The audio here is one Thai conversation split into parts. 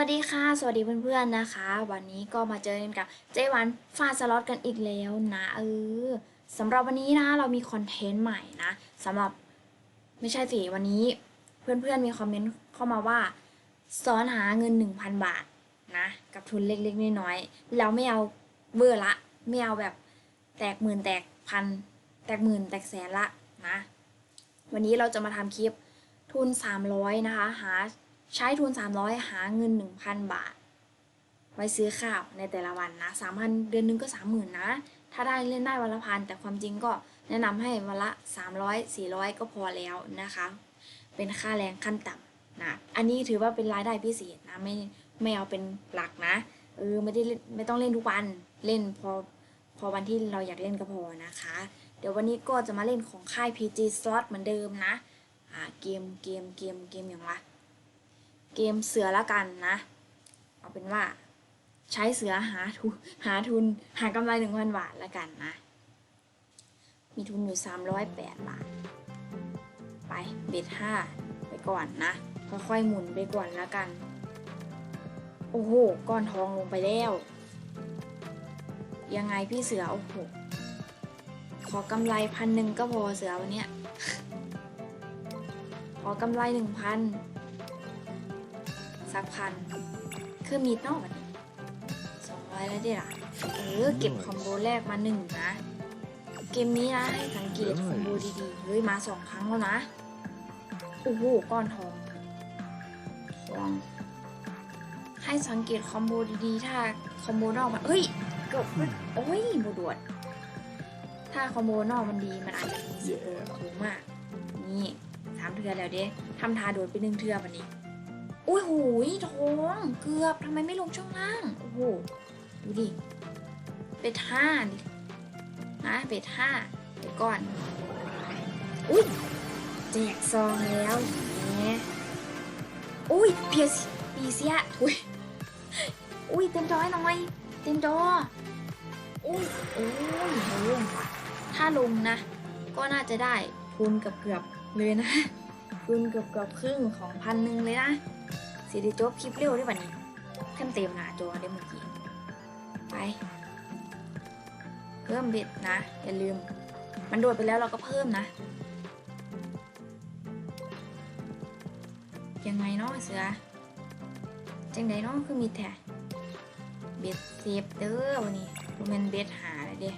สวัสดีค่ะ สวัสดีเพื่อนๆนะคะ วันนี้ก็มาเจอกันกับเจวันฟาสล็อตกันอีกแล้วนะเออสำหรับวันนี้นะเรามีคอนเทนต์ใหม่นะสำหรับไม่ใช่สิวันนี้เพื่อนๆมีคอมเมนต์เข้ามาว่าสอนหาเงิน 1,000 บาทนะกับทุนเล็กๆน้อยๆเราไม่เอาเบอร์ละไม่เอาแบบแตกหมื่นแตกพันแตกหมื่นแตกแสนละนะ วันนี้เราจะมาทำคลิปทุน 300 นะคะหา ใช้ทุน 300 หาเงิน 1,000 บาท ไว้ซื้อข้าวในแต่ละวันนะ3,000 เดือนหนึงก็ 30,000 นะ ถ้าได้เล่นได้วันละพัน แต่ความจริงก็แนะนำให้วันละ 300 400 ก็พอแล้วนะคะ เป็นค่าแรงขั้นต่ำนะ อันนี้ถือว่าเป็นรายได้พิเศษนะ ไม่ไม่เอาเป็นหลักนะ เออไม่ได้เล่นไม่ต้องเล่นทุกวัน เล่นพอพอวันที่เราอยากเล่นก็พอนะคะ เดี๋ยววันนี้ก็จะมาเล่นของค่าย PG Slot เหมือนเดิมนะ อ่าเกมเกมเกมเกมอย่างวะ เกมเสือละกันนะ เอาเป็นว่า ใช้เสือหาทุนหาทุนหากำไรหนึ่งพันบาทละกันนะ มีทุนอยู่สามร้อยแปดบาท ไปเบ็ดห้าไปก่อนนะ ค่อยๆหมุนไปก่อนละกัน โอ้โห ก้อนทองลงไปแล้ว ยังไงพี่เสือ โอ้โห ขอกำไรพันหนึ่งก็พอเสือวันเนี้ยขอกำไรหนึ่งพัน สักพันคือมีดนอกอันนี้สองร้อยแล้วดิล่ะ เออ เก็บคอมโบแรกมาหนึ่งนะ เกมนี้นะให้สังเกตคอมโบดีๆ เฮ้ย มาสองครั้งแล้วนะ โอ้โห ก้อนทองทองให้สังเกตคอมโบดีๆ ถ้าคอมโบนอกมันเอ้ยเกือบโอ้ยบดวด ถ้าคอมโบนอกมันดีมันอาจจะมีสิทธิ์โดนสูงมาก นี่สามเทือแล้วเด้ทำทาโดดไปหนึ่งเทือวันนี้ อุ้ยหูยท้องเกือบทำไมไม่ลงช่องล่าง โอ้โห ดูดิ เป็ดห้าดินะเป็ดห้าไปก่อน อุ้ยแจกซองแล้วแหมอุ้ยเพียสปีเสียอุ้ยอุ้ยเต็มจอให้หน่อย เต็มจออุ้ยโอ้ยลงถ้าลงนะ ก็น่าจะได้ทุนเกือบเกือบเลยนะ ทุนเกือบเกือบครึ่งของพันหนึ่งเลยนะสิได้จบคลิปเร็วได้ป่ะนี่เต็มเต็มหน้าจอได้เมื่อกี้ไป เพิ่มเบ็ดนะ อย่าลืม มันโดดไปแล้วเราก็เพิ่มนะ ยังไงเนาะเสือจังไดเนาะคือมีแต่เบ็ดเซฟเด้อวันนี้มันเบ็ดหาเลยเด้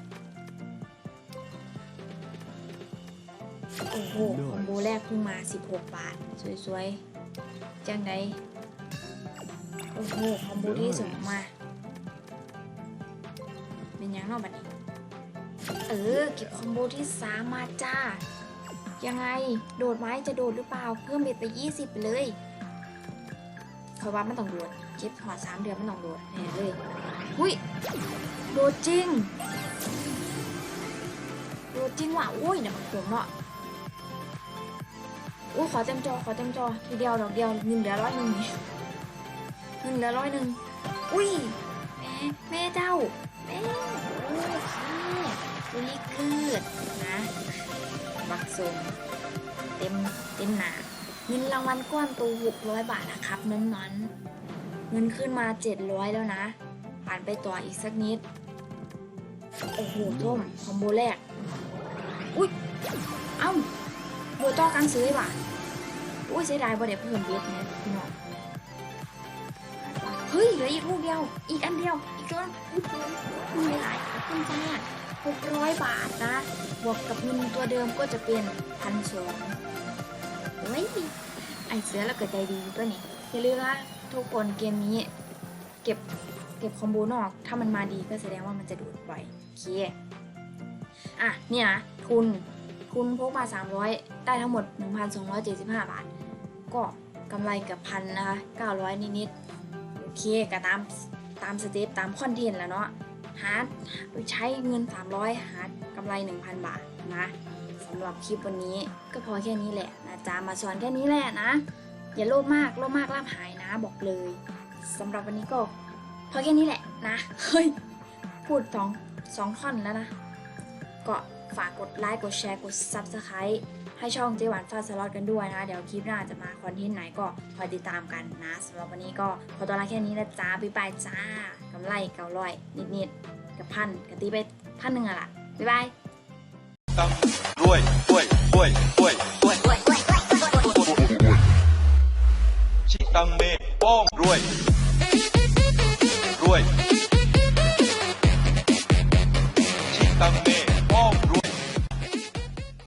โอ้โหคอมโบแรกเพิ่งมา 16 บาท สวยๆ จังไดโอ้โหคอมโบที่สองมา เป็นยังเนาะบัดนี้ เออ เก็บคอมโบที่สามมาจ้า ยังไง โดดไหมจะโดดหรือเปล่า เพิ่มเบ็ดไป 20 ไปเลยเขาว่ามันต้องโดดเก็บหอดสามเดือนมันต้องโดดแน่เลยหุยโดดจริง โดดจริงว่ะ อุ้ยเนี่ยมันผมเนาะ อุ้ยขอเต็มจอขอเต็มจอทีเดียวดอกเดียวเงินเหลือร้อยหนึ่งนี่เงินเหลือร้อยหนึ่งอุ้ยแม่แม่เจ้าแม่โอ้ค่ะบริกืดนะบักสมเต็มเต็มหนาเงินรางวัลก้อนตัวหกร้อยบาทนะครับนั้นนั้นเงินขึ้นมาเจ็ดร้อยแล้วนะ ผ่านไปต่ออีกสักนิด โอ้โหท่มคอมโบแรก อุ้ยเอ้า โบต่อกันซื้อว่ะอุ้ยเสียดายบ่ได้เพิ่มเบ็ดนี่ยพี่น้องเฮ้ยเหลืออีกลูกเดียว อีกอันเดียว อีกตัวอุ๊ยคุณหลายคุณจ้าหกร้อยบาทนะ บวกกับเงินตัวเดิมก็จะเป็นพันสองเฮ้ยไอเสือแล้วเกิดใจดีตัวนี้อย่าลืมนะทุกคนเกมนี้ เก็บเก็บคอมโบนอก ถ้ามันมาดีก็แสดงว่ามันจะดูดบ่อยโอเค อะ เนี่ยนะทุน ทุนพกมา 300 ได้ทั้งหมด 1,275 บาท ก็กำไรเกับพันนะคะ 900 นิดๆ โอเคก็ตามตามสเต็ปตามคอนเทนต์แล้วเนาะหาใช้เงิน 300 หากำไร 1,000 บาทนะสำหรับคลิปวันนี้ก็พอแค่นี้แหละนะจ๊ะมาสอนแค่นี้แหละนะ อย่าโลภมากโลภมากลาบหายนะบอกเลยสำหรับวันนี้ก็พอแค่นี้แหละนะ เฮ้ย พูดสองสองท่อนแล้วนะ ก็ ฝากกดไลค์กดแชร์กด Subscribe ให้ช่องเจหวานฟาสล็อตกันด้วยนะคะเดี๋ยวคลิปหน้าจะมาคอนเทนต์ไหนก็คอยติดตามกันนะสำหรับวันนี้ก็ขอตัวลาแค่นี้นะจ้าบ๊ายบายจ้ากำไรเก่าร้อยนิดๆกับพันกะตีไปพันหนึ่งอะล่ะบ๊ายบายตังรวยรวยรวยรวยรวยชิตังเมป้องรวยรวยชิตังเม